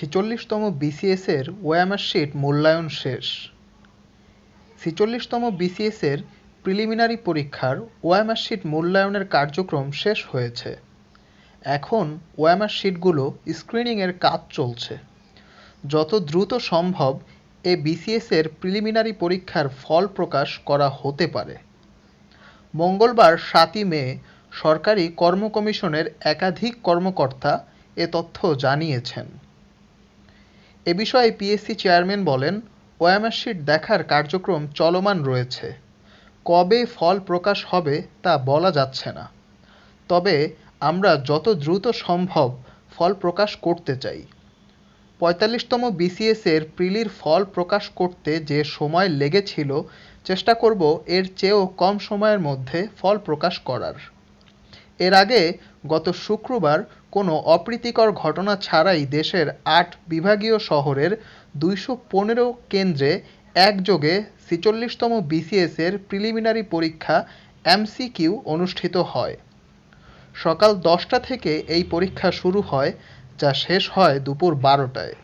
ছেচল্লিশতম বিসিএসের OMR sheet মূল্যায়ন শেষ। ছেচল্লিশতম বিসিএসের প্রিলিমিনারি পরীক্ষার ওএমআর শিট মূল্যায়নের কার্যক্রম শেষ হয়েছে। এখন ওএমআর শিটগুলো স্ক্রিনিংয়ের কাজ চলছে। যত দ্রুত সম্ভব এ বিসিএসের প্রিলিমিনারি পরীক্ষার ফল প্রকাশ করা হতে পারে। মঙ্গলবার সাতই মে সরকারি কর্ম কমিশনের একাধিক কর্মকর্তা এ তথ্য জানিয়েছেন। এ বিষয়ে পিএসসি চেয়ারম্যান বলেন ওএমআর দেখার কার্যক্রম চলমান রয়েছে। কবে ফল প্রকাশ হবে তা বলা যাচ্ছে না। তবে আমরা যত দ্রুত সম্ভব ফল প্রকাশ করতে চাই। পঁয়তাল্লিশতম বিসিএসের প্রিলির ফল প্রকাশ করতে যে সময় লেগেছিল, চেষ্টা করব এর চেয়েও কম সময়ের মধ্যে ফল প্রকাশ করার। এর আগে গত শুক্রবার কোনো অপ্রীতিকর ঘটনা ছাড়াই দেশের আট বিভাগীয় শহরের দুইশো পনেরো কেন্দ্রে একযোগে ছেচল্লিশতম বিসিএসের প্রিলিমিনারি পরীক্ষা এমসিকিউ অনুষ্ঠিত হয়। সকাল দশটা থেকে এই পরীক্ষা শুরু হয়, যা শেষ হয় দুপুর বারোটায়।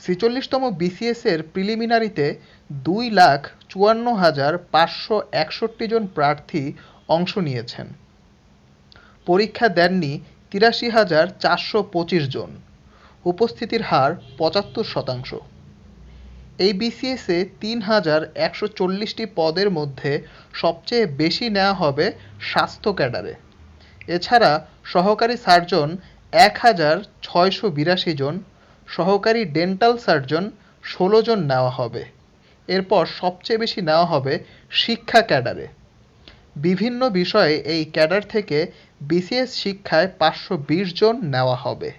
ছেচল্লিশতম বিসিএসের প্রিলিমিনারিতে দুই লাখ চুয়ান্ন হাজার পাঁচশো একষট্টি জন প্রার্থী অংশ নিয়েছেন। পরীক্ষা দেননি তিরাশি হাজার চারশো পঁচিশ জন। উপস্থিতির হার পঁচাত্তর শতাংশ। এই বিসিএসে তিন হাজার একশো চল্লিশটি পদের মধ্যে সবচেয়ে বেশি নেওয়া হবে স্বাস্থ্য ক্যাডারে। এছাড়া সহকারী সার্জন এক হাজার ছয়শো বিরাশি জন, সহকারী ডেন্টাল সার্জন ষোলো জন নেওয়া হবে। এরপর সবচেয়ে বেশি নেওয়া হবে শিক্ষা ক্যাডারে। বিভিন্ন বিষয়ে এই ক্যাডার থেকে বিসিএস শিক্ষায় পাঁচশো বিশ জন নেওয়া হবে।